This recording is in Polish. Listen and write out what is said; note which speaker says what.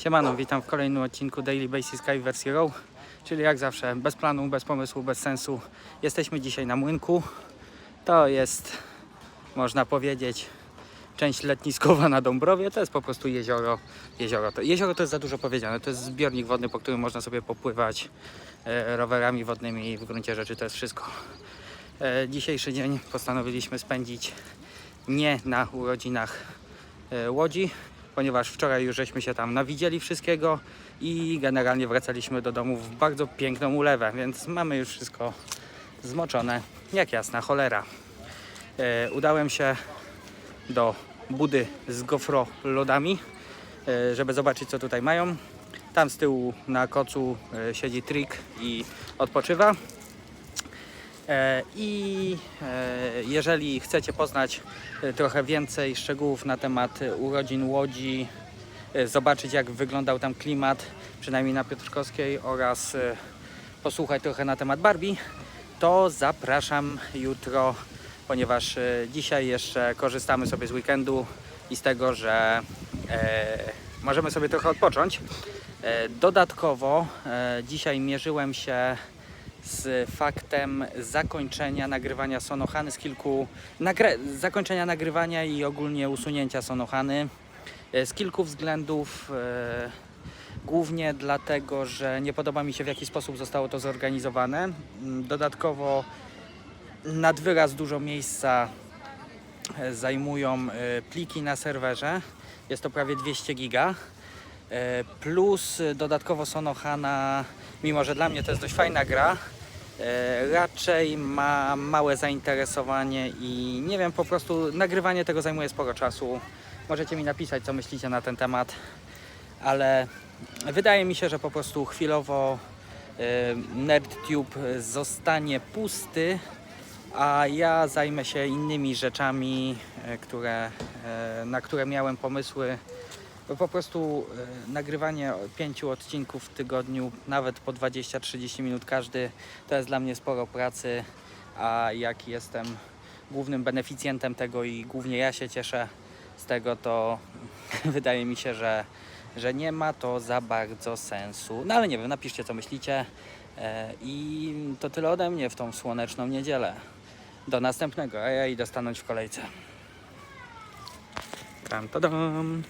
Speaker 1: Siemano, witam w kolejnym odcinku Daily Basic Sky wersji Row, czyli jak zawsze bez planu, bez pomysłu, bez sensu. Jesteśmy dzisiaj na młynku. To jest, można powiedzieć, część letniskowa na Dąbrowie. To jest po prostu jezioro. Jezioro to, jezioro to jest za dużo powiedziane. To jest zbiornik wodny, po którym można sobie popływać e, rowerami wodnymi i w gruncie rzeczy to jest wszystko. E, dzisiejszy dzień postanowiliśmy spędzić nie na urodzinach e, Łodzi, ponieważ wczoraj już żeśmy się tam nawidzieli wszystkiego i generalnie wracaliśmy do domu w bardzo piękną ulewę, więc mamy już wszystko zmoczone jak jasna cholera. E, udałem się do budy z gofro lodami, e, żeby zobaczyć co tutaj mają. Tam z tyłu na kocu e, siedzi Trick i odpoczywa. E, I e, jeżeli chcecie poznać e, trochę więcej szczegółów na temat urodzin Łodzi, zobaczyć jak wyglądał tam klimat, przynajmniej na Piotrkowskiej oraz posłuchać trochę na temat Barbie, to zapraszam jutro, ponieważ dzisiaj jeszcze korzystamy sobie z weekendu i z tego, że możemy sobie trochę odpocząć. Dodatkowo dzisiaj mierzyłem się z faktem zakończenia nagrywania Sonohany z kilku zakończenia nagrywania i ogólnie usunięcia Sonohany e, z kilku względów. E, głównie dlatego, że nie podoba mi się w jaki sposób zostało to zorganizowane. Mm, Dodatkowo nad wyraz dużo miejsca e, zajmują pliki na serwerze. Jest to prawie 200 giga. E, Plus e, dodatkowo Sonohana, mimo że dla mnie to jest dość fajna gra, e, raczej ma małe zainteresowanie i nie wiem, po prostu nagrywanie tego zajmuje sporo czasu. Możecie mi napisać, co myślicie na ten temat, ale wydaje mi się, że po prostu chwilowo NerdTube zostanie pusty, a ja zajmę się innymi rzeczami, które, na które miałem pomysły. Po prostu e, nagrywanie pięciu odcinków w tygodniu, nawet po 20-30 minut każdy, to jest dla mnie sporo pracy, a jak jestem głównym beneficjentem tego i głównie ja się cieszę z tego, to wydaje mi się, że, że nie ma to za bardzo sensu. No ale nie wiem, napiszcie co myślicie e, i to tyle ode mnie w tą słoneczną niedzielę. Do następnego, a ja idę stanąć w kolejce. Tam, tadam.